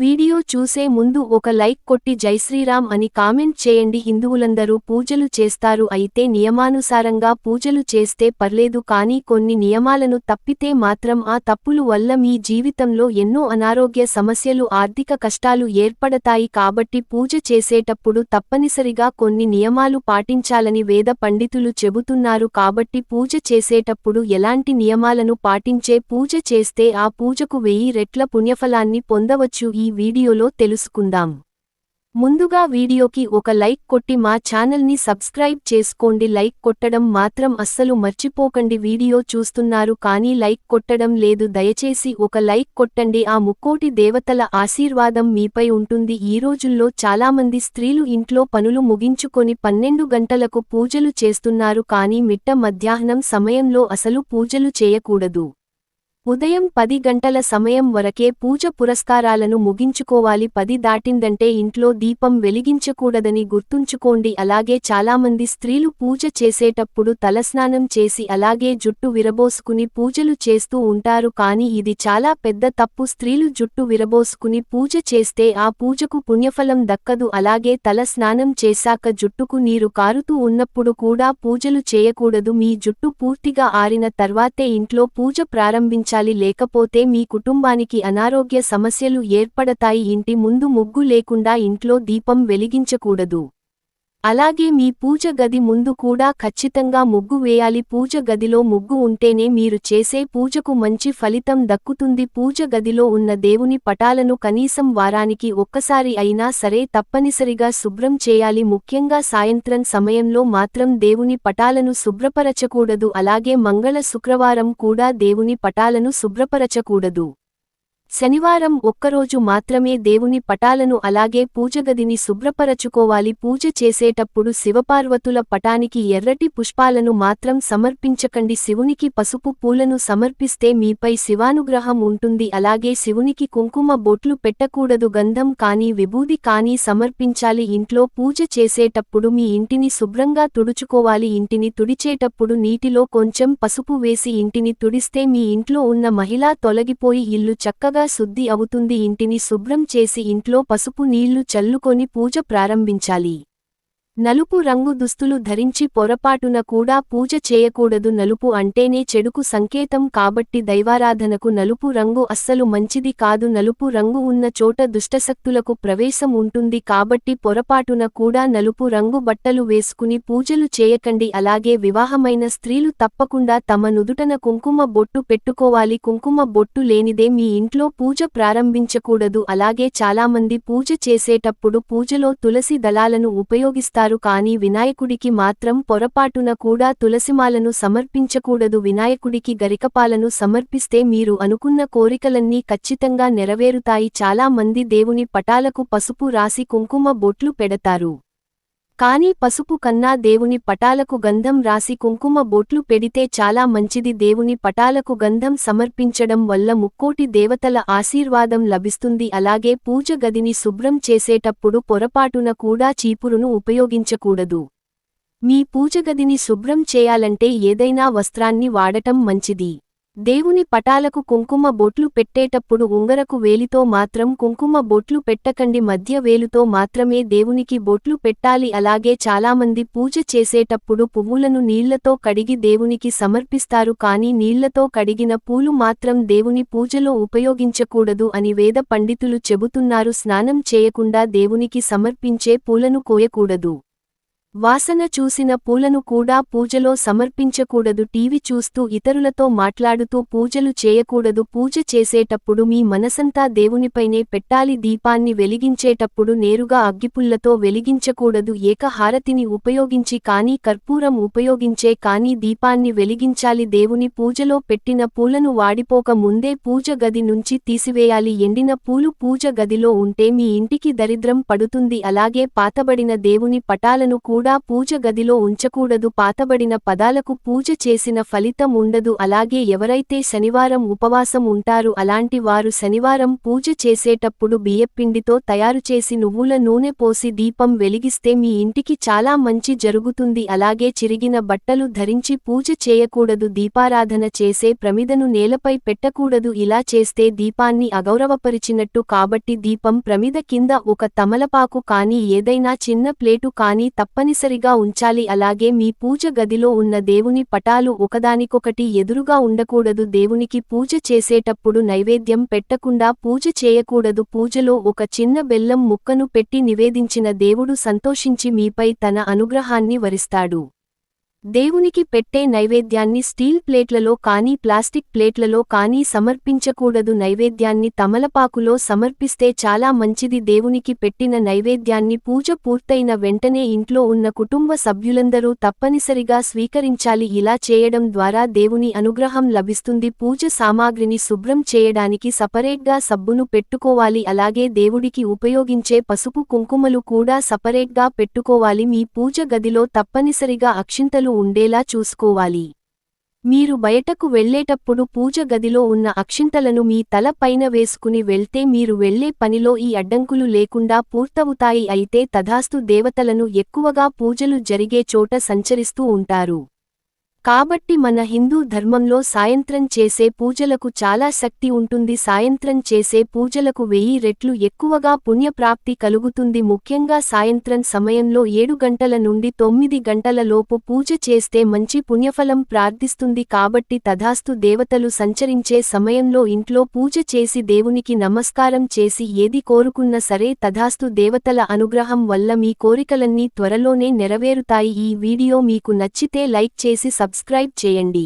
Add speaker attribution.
Speaker 1: Video చూసే ముందు ఒక లైక్ కొట్టి జైశ్రీరామ్ అని కామెంట్ చేయండి. హిందువులందరూ పూజలు చేస్తారు. అయితే నియమానుసారంగా పూజలు చేస్తే పర్లేదు కానీ కొన్ని నియమాలను తప్పితే మాత్రం ఆ తప్పులు వల్ల మీ జీవితంలో ఎన్నో అనారోగ్య సమస్యలు ఆర్థిక కష్టాలు ఏర్పడతాయి. కాబట్టి పూజ చేసేటప్పుడు తప్పనిసరిగా కొన్ని నియమాలు పాటించాలని వేద పండితులు చెబుతున్నారు. కాబట్టి పూజ చేసేటప్పుడు ఎలాంటి నియమాలను పాటించే పూజ చేస్తే ఆ పూజకు వెయ్యి రెట్ల పుణ్యఫలాన్ని పొందవచ్చు. ఈ వీడియోలో తెలుసుకుందాం. ముందుగా వీడియోకి ఒక లైక్ కొట్టి మా ఛానల్ని సబ్స్క్రైబ్ చేసుకోండి. లైక్ కొట్టడం మాత్రం అస్సలు మర్చిపోకండి. వీడియో చూస్తున్నారు కానీ లైక్ కొట్టడం లేదు. దయచేసి ఒక లైక్ కొట్టండి. ఆ ముక్కోటి దేవతల ఆశీర్వాదం మీపై ఉంటుంది. ఈ రోజుల్లో చాలామంది స్త్రీలు ఇంట్లో పనులు ముగించుకొని పన్నెండు గంటలకు పూజలు చేస్తున్నారు కానీ మిట్ట మధ్యాహ్నం సమయంలో అసలు పూజలు చేయకూడదు. ఉదయం పది గంటల సమయం వరకే పూజ పురస్కారాలను ముగించుకోవాలి. పది దాటిందంటే ఇంట్లో దీపం వెలిగించకూడదని గుర్తుంచుకోండి. అలాగే చాలామంది స్త్రీలు పూజ చేసేటప్పుడు తలస్నానం చేసి అలాగే జుట్టు విరబోసుకుని పూజలు చేస్తూ ఉంటారు. కాని ఇది చాలా పెద్ద తప్పు. స్త్రీలు జుట్టు విరబోసుకుని పూజ చేస్తే ఆ పూజకు పుణ్యఫలం దక్కదు. అలాగే తల స్నానం చేశాక జుట్టుకు నీరు కారుతూ ఉన్నప్పుడు కూడా పూజలు చేయకూడదు. మీ జుట్టు పూర్తిగా ఆరిన తర్వాతే ఇంట్లో పూజ ప్రారంభించాలి. లేకపోతే మీ కుటుంబానికి అనారోగ్య సమస్యలు ఏర్పడతాయి ఇంటి ముందు ముగ్గు లేకుండా ఇంట్లో దీపం వెలిగించకూడదు. అలాగే మీ పూజ గది ముందు కూడా ఖచ్చితంగా ముగ్గు వేయాలి. పూజ గదిలో ముగ్గు ఉంటేనే మీరు చేసే పూజకు మంచి ఫలితం దక్కుతుంది. పూజ గదిలో ఉన్న దేవుని పటాలను కనీసం వారానికి ఒక్కసారి అయినా సరే తప్పనిసరిగా శుభ్రం చేయాలి. ముఖ్యంగా సాయంత్రం సమయంలో మాత్రం దేవుని పటాలను శుభ్రపరచకూడదు. అలాగే మంగళ శుక్రవారం కూడా దేవుని పటాలను శుభ్రపరచకూడదు. శనివారం ఒక్కరోజు మాత్రమే దేవుని పటాలను అలాగే పూజగదిని శుభ్రపరచుకోవాలి. పూజ చేసేటప్పుడు శివపార్వతుల పటానికి ఎర్రటి పుష్పాలను మాత్రం సమర్పించకండి. శివునికి పసుపు పూలను సమర్పిస్తే మీపై శివానుగ్రహం ఉంటుంది. అలాగే శివునికి కుంకుమ బొట్లు పెట్టకూడదు. గంధం కానీ విభూది కానీ సమర్పించాలి. ఇంట్లో పూజ చేసేటప్పుడు మీ ఇంటిని శుభ్రంగా తుడుచుకోవాలి. ఇంటిని తుడిచేటప్పుడు నీటిలో కొంచెం పసుపు వేసి ఇంటిని తుడిస్తే మీ ఇంట్లో ఉన్న మహిళ తొలగిపోయి ఇల్లు చక్కగా శుద్ధి అవుతుంది. ఇంటిని శుభ్రం చేసి ఇంట్లో పసుపు నీళ్ళు చల్లుకొని పూజ ప్రారంభించాలి. నలుపు రంగు దుస్తులు ధరించి పొరపాటున కూడా పూజ చేయకూడదు. నలుపు అంటేనే చెడుకు సంకేతం కాబట్టి దైవారాధనకు నలుపు రంగు అస్సలు మంచిది కాదు. నలుపు రంగు ఉన్న చోట దుష్టశక్తులకు ప్రవేశం ఉంటుంది కాబట్టి పొరపాటున కూడా నలుపు రంగు బట్టలు వేసుకుని పూజలు చేయకండి. అలాగే వివాహమైన స్త్రీలు తప్పకుండా తమ నుదుటన కుంకుమ బొట్టు పెట్టుకోవాలి. కుంకుమ బొట్టు లేనిదే మీ ఇంట్లో పూజ ప్రారంభించకూడదు. అలాగే చాలామంది పూజ చేసేటప్పుడు పూజలో తులసి దళాలను ఉపయోగిస్తారు. కానీ వినాయకుడికి మాత్రం పొరపాటున కూడా తులసిమాలను సమర్పించకూడదు. వినాయకుడికి గరికపాలను సమర్పిస్తే మీరు అనుకున్న కోరికలన్నీ ఖచ్చితంగా నెరవేరుతాయి. చాలా మంది దేవుని పటాలకు పసుపు రాసి కుంకుమ బొట్లు పెడతారు. కానీ పసుపు కన్నా దేవుని పటాలకు గంధం రాసి కుంకుమ బొట్లు పెడితే చాలా మంచిది. దేవుని పటాలకు గంధం సమర్పించడం వల్ల ముక్కోటి దేవతల ఆశీర్వాదం లభిస్తుంది. అలాగే పూజ గదిని శుభ్రం చేసేటప్పుడు పొరపాటున కూడా చీపురును ఉపయోగించకూడదు. మీ పూజగదిని శుభ్రం చేయాలంటే ఏదైనా వస్త్రాన్ని వాడటం మంచిది. దేవుని పటాలకు కుంకుమ బొట్లు పెట్టేటప్పుడు ఉంగరకు వేలితో మాత్రం కుంకుమ బొట్లు పెట్టకండి మధ్య వేలుతో మాత్రమే దేవునికి బొట్లు పెట్టాలి. అలాగే చాలామంది పూజ చేసేటప్పుడు పువ్వులను నీళ్ళతో కడిగి దేవునికి సమర్పిస్తారు. కానీ నీళ్ళతో కడిగిన పూలు మాత్రం దేవుని పూజలో ఉపయోగించకూడదు అని వేద పండితులు చెబుతున్నారు. స్నానం చేయకుండా దేవునికి సమర్పించే పూలను కోయకూడదు. వాసన చూసిన పూలను కూడా పూజలో సమర్పించకూడదు. టీవీ చూస్తూ ఇతరులతో మాట్లాడుతూ పూజలు చేయకూడదు. పూజ చేసేటప్పుడు మీ మనసంతా దేవునిపైనే పెట్టాలి. దీపాన్ని వెలిగించేటప్పుడు నేరుగా అగ్గిపుల్లతో వెలిగించకూడదు. ఏకహారతిని ఉపయోగించి కానీ కర్పూరం ఉపయోగించే కానీ దీపాన్ని వెలిగించాలి. దేవుని పూజలో పెట్టిన పూలను వాడిపోక ముందే పూజ గది నుంచి తీసివేయాలి. ఎండిన పూలు పూజ గదిలో ఉంటే మీ ఇంటికి దరిద్రం పడుతుంది. అలాగే పాతబడిన దేవుని పటాలను కూడా కూడా పూజ గదిలో ఉంచకూడదు. పాతబడిన పదాలకు పూజ చేసిన ఫలితం ఉండదు. అలాగే ఎవరైతే శనివారం ఉపవాసం ఉంటారు అలాంటి వారు శనివారం పూజ చేసేటప్పుడు బియ్యపిండితో తయారుచేసి నువ్వుల నూనె పోసి దీపం వెలిగిస్తే మీ ఇంటికి చాలా మంచి జరుగుతుంది. అలాగే చిరిగిన బట్టలు ధరించి పూజ చేయకూడదు. దీపారాధన చేసే ప్రమిదను నేలపై పెట్టకూడదు. ఇలా చేస్తే దీపాన్ని అగౌరవపరిచినట్టు కాబట్టి దీపం ప్రమిద కింద ఒక తమలపాకు కానీ ఏదైనా చిన్న ప్లేటు కానీ తప్పని తప్పనిసరిగా ఉంచాలి. అలాగే మీ పూజ గదిలో ఉన్న దేవుని పటాలు ఒకదానికొకటి ఎదురుగా ఉండకూడదు. దేవునికి పూజ చేసేటప్పుడు నైవేద్యం పెట్టకుండా పూజ చేయకూడదు. పూజలో ఒక చిన్న బెల్లం ముక్కను పెట్టి నివేదించిన దేవుడు సంతోషించి మీపై తన అనుగ్రహాన్ని వరిస్తాడు. దేవునికి పెట్టే నైవేద్యాన్ని స్టీల్ ప్లేట్లలో కానీ ప్లాస్టిక్ ప్లేట్లలో కానీ సమర్పించకూడదు. నైవేద్యాన్ని తమలపాకులో సమర్పిస్తే చాలా మంచిది. దేవునికి పెట్టిన నైవేద్యాన్ని పూజ పూర్తయిన వెంటనే ఇంట్లో ఉన్న కుటుంబ సభ్యులందరూ తప్పనిసరిగా స్వీకరించాలి. ఇలా చేయడం ద్వారా దేవుని అనుగ్రహం లభిస్తుంది. పూజ సామాగ్రిని శుభ్రం చేయడానికి సపరేట్గా సబ్బును పెట్టుకోవాలి. అలాగే దేవుడికి ఉపయోగించే పసుపు కుంకుమలు కూడా సపరేట్గా పెట్టుకోవాలి. మీ పూజ గదిలో తప్పనిసరిగా అక్షింతలు ఉండేలా చూసుకోవాలి. మీరు బయటకు వెళ్ళేటప్పుడు పూజ గదిలో ఉన్న అక్షింతలను మీ తల పైన వేసుకుని వెళ్తే మీరు వెళ్ళే పనిలో ఈ అడ్డంకులు లేకుండా పూర్తవుతాయి అయితే తధాస్తు దేవతలను ఎక్కువగా పూజలు జరిగే చోట సంచరిస్తూ ఉంటారు. కాబట్టి మన హిందూ ధర్మంలో సాయంత్రం చేసే పూజలకు చాలా శక్తి ఉంటుంది. సాయంత్రం చేసే పూజలకు వెయ్యి రెట్లు ఎక్కువగా పుణ్యప్రాప్తి కలుగుతుంది. ముఖ్యంగా సాయంత్రం సమయంలో ఏడు గంటల నుండి తొమ్మిది గంటల లోపు పూజ చేస్తే మంచి పుణ్యఫలం ప్రార్థిస్తుంది. కాబట్టి తధాస్తు దేవతలు సంచరించే సమయంలో ఇంట్లో పూజ చేసి దేవునికి నమస్కారం చేసి ఏది కోరుకున్న సరే తధాస్తు దేవతల అనుగ్రహం వల్ల మీ కోరికలన్నీ త్వరలోనే నెరవేరుతాయి. ఈ వీడియో మీకు నచ్చితే లైక్ చేసి సబ్స్క్రైబ్ చేయండి.